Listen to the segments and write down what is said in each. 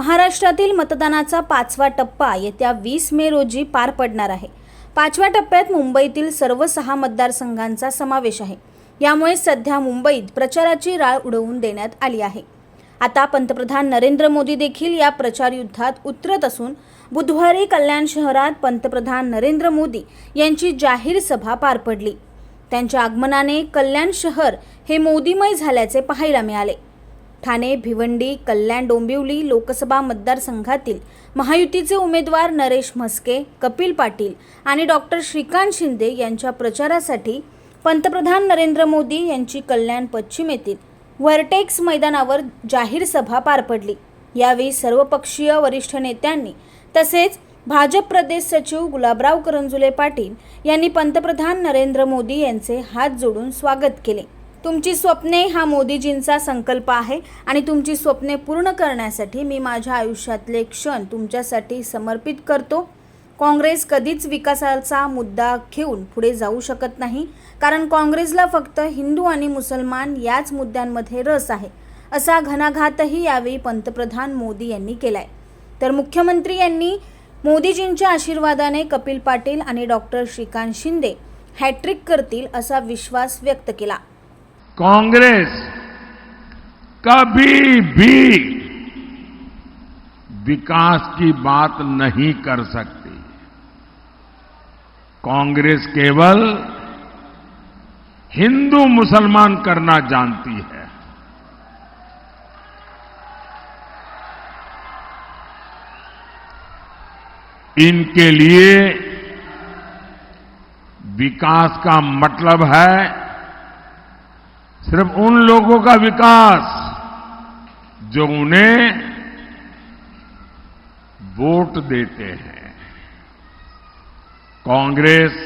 महाराष्ट्रातील मतदानाचा पाचवा टप्पा येत्या वीस मे रोजी पार पडणार आहे. पाचव्या टप्प्यात मुंबईतील सर्व सहा मतदारसंघांचा समावेश आहे. यामुळे सध्या मुंबईत प्रचाराची राळ उडवून देण्यात आली आहे. आता पंतप्रधान नरेंद्र मोदी देखील या प्रचार युद्धात उतरत असून बुधवारी कल्याण शहरात पंतप्रधान नरेंद्र मोदी यांची जाहीर सभा पार पडली. त्यांच्या आगमनाने कल्याण शहर हे मोदीमय झाल्याचे पाहायला मिळाले. ठाणे भिवंडी कल्याण डोंबिवली लोकसभा मतदारसंघातील महायुतीचे उमेदवार नरेश म्हस्के कपिल पाटील आणि डॉक्टर श्रीकांत शिंदे यांच्या प्रचारासाठी पंतप्रधान नरेंद्र मोदी यांची कल्याण पश्चिम येथील व्हर्टेक्स मैदानावर जाहीर सभा पार पडली. यावेळी सर्वपक्षीय वरिष्ठ नेत्यांनी तसेच भाजप प्रदेश सचिव गुलाबराव करंजुले पाटील यांनी पंतप्रधान नरेंद्र मोदी यांचे हात जोडून स्वागत केले. तुमची स्वप्ने हा मोदीजींचा संकल्प आहे आणि तुमची स्वप्ने पूर्ण करण्यासाठी मी माझ्या आयुष्यातले क्षण तुमच्यासाठी समर्पित करतो. काँग्रेस कधीच विकासाचा मुद्दा घेऊन पुढे जाऊ शकत नाही कारण काँग्रेसला फक्त हिंदू आणि मुसलमान याच मुद्द्यांमध्ये रस आहे असा घणाघातही यावेळी पंतप्रधान मोदी यांनी केलाय. तर मुख्यमंत्री यांनी मोदीजींच्या आशीर्वादाने कपिल पाटील आणि डॉक्टर श्रीकांत शिंदे हॅट्रिक करतील असा विश्वास व्यक्त केला. कांग्रेस कभी भी विकास की बात नहीं कर सकती। कांग्रेस केवल हिंदू मुसलमान करना जानती है। इनके लिए विकास का मतलब है सिर्फ़ उन लोगों का विकास जो उन्हें वोट देते हैं। कांग्रेस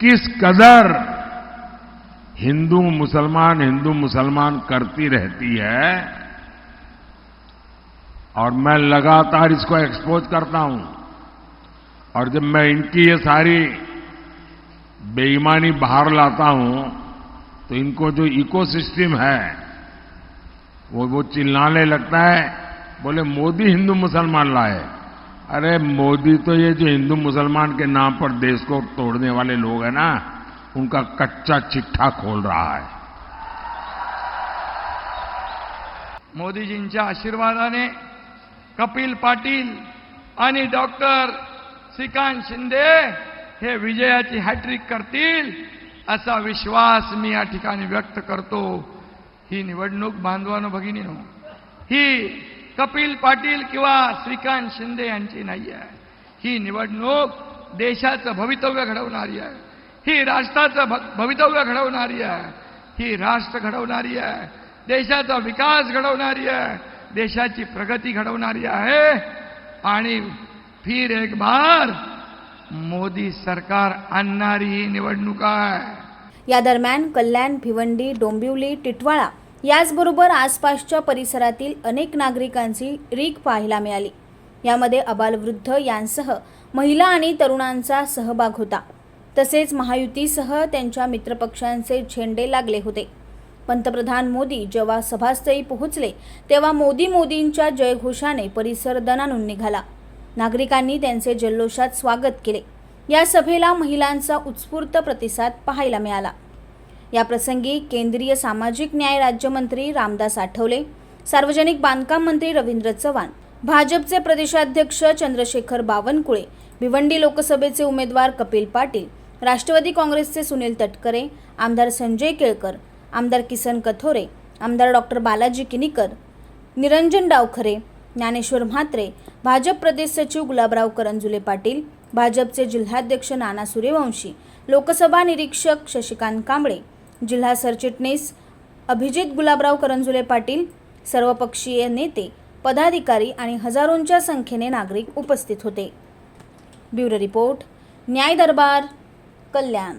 किस कदर हिंदू मुसलमान हिंदू मुसलमान करती रहती है, और मैं लगातार इसको एक्सपोज करता हूँ। और जब मैं इनकी ये सारी बेईमानी बाहर लाता हूँ तो इनको जो इकोसिस्टम है, वो वो चिल्लाने लगता है, बोले, मोदी हिंदू मुसलमान लाए। अरे, मोदी तो ये जो हिंदू मुसलमान के नाम पर देश को तोड़ने वाले लोग हैं ना, उनका कच्चा चिट्ठा खोल रहा है। मोदी मोदीजींच्या आशीर्वादाने कपिल पाटील आणि डॉक्टर श्रीकांत शिंदे हे विजयाची हॅट्रिक करतील. असा विश्वास मी या ठिकाणी व्यक्त करतो. ही निवडणूक बांधवानो भगिनीनो ही कपिल पाटील किंवा श्रीकांत शिंदे यांची नाही आहे. ही निवडणूक देशाचं भवितव्य घडवणारी आहे. ही राष्ट्राचं भ- भवितव्य घडवणारी आहे. ही राष्ट्र घडवणारी आहे. देशाचा विकास घडवणारी आहे. देशाची प्रगती घडवणारी आहे. आणि फिर एक बार मोदी सरकार आणणारी ही निवडणूक आहे. या दरम्यान कल्याण भिवंडी डोंबिवली टिटवाळा याचबरोबर आसपासच्या परिसरातील अनेक नागरिकांची रीक पाहायला मिळाली. यामध्ये अबालवृद्ध यांसह महिला आणि तरुणांचा सहभाग होता. तसेच महायुतीसह त्यांच्या मित्रपक्षांचे झेंडे लागले होते. पंतप्रधान मोदी जेव्हा सभास्थळी पोहोचले तेव्हा मोदी मोदींच्या जयघोषाने परिसर दणानून निघाला. नागरिकांनी त्यांचे जल्लोषात स्वागत केले. या सभेला महिलांचा उत्स्फूर्त प्रतिसाद पाहायला मिळाला. या प्रसंगी केंद्रीय सामाजिक न्याय राज्यमंत्री रामदास आठवले सार्वजनिक बांधकाम मंत्री रवींद्र चव्हाण भाजपचे प्रदेशाध्यक्ष चंद्रशेखर बावनकुळे भिवंडी लोकसभेचे उमेदवार कपिल पाटील राष्ट्रवादी काँग्रेसचे सुनील तटकरे आमदार संजय केळकर आमदार किसन कथोरे आमदार डॉक्टर बालाजी किनीकर निरंजन डावखरे ज्ञानेश्वर म्हात्रे भाजप प्रदेश सचिव गुलाबराव करंजुले पाटील भाजपचे जिल्हाध्यक्ष नाना सूर्यवंशी लोकसभा निरीक्षक शशिकांत कांबळे जिल्हा सरचिटणीस अभिजित गुलाबराव करंजुले पाटील सर्वपक्षीय नेते पदाधिकारी आणि हजारोंच्या संख्येने नागरिक उपस्थित होते. ब्युरो रिपोर्ट न्याय दरबार कल्याण.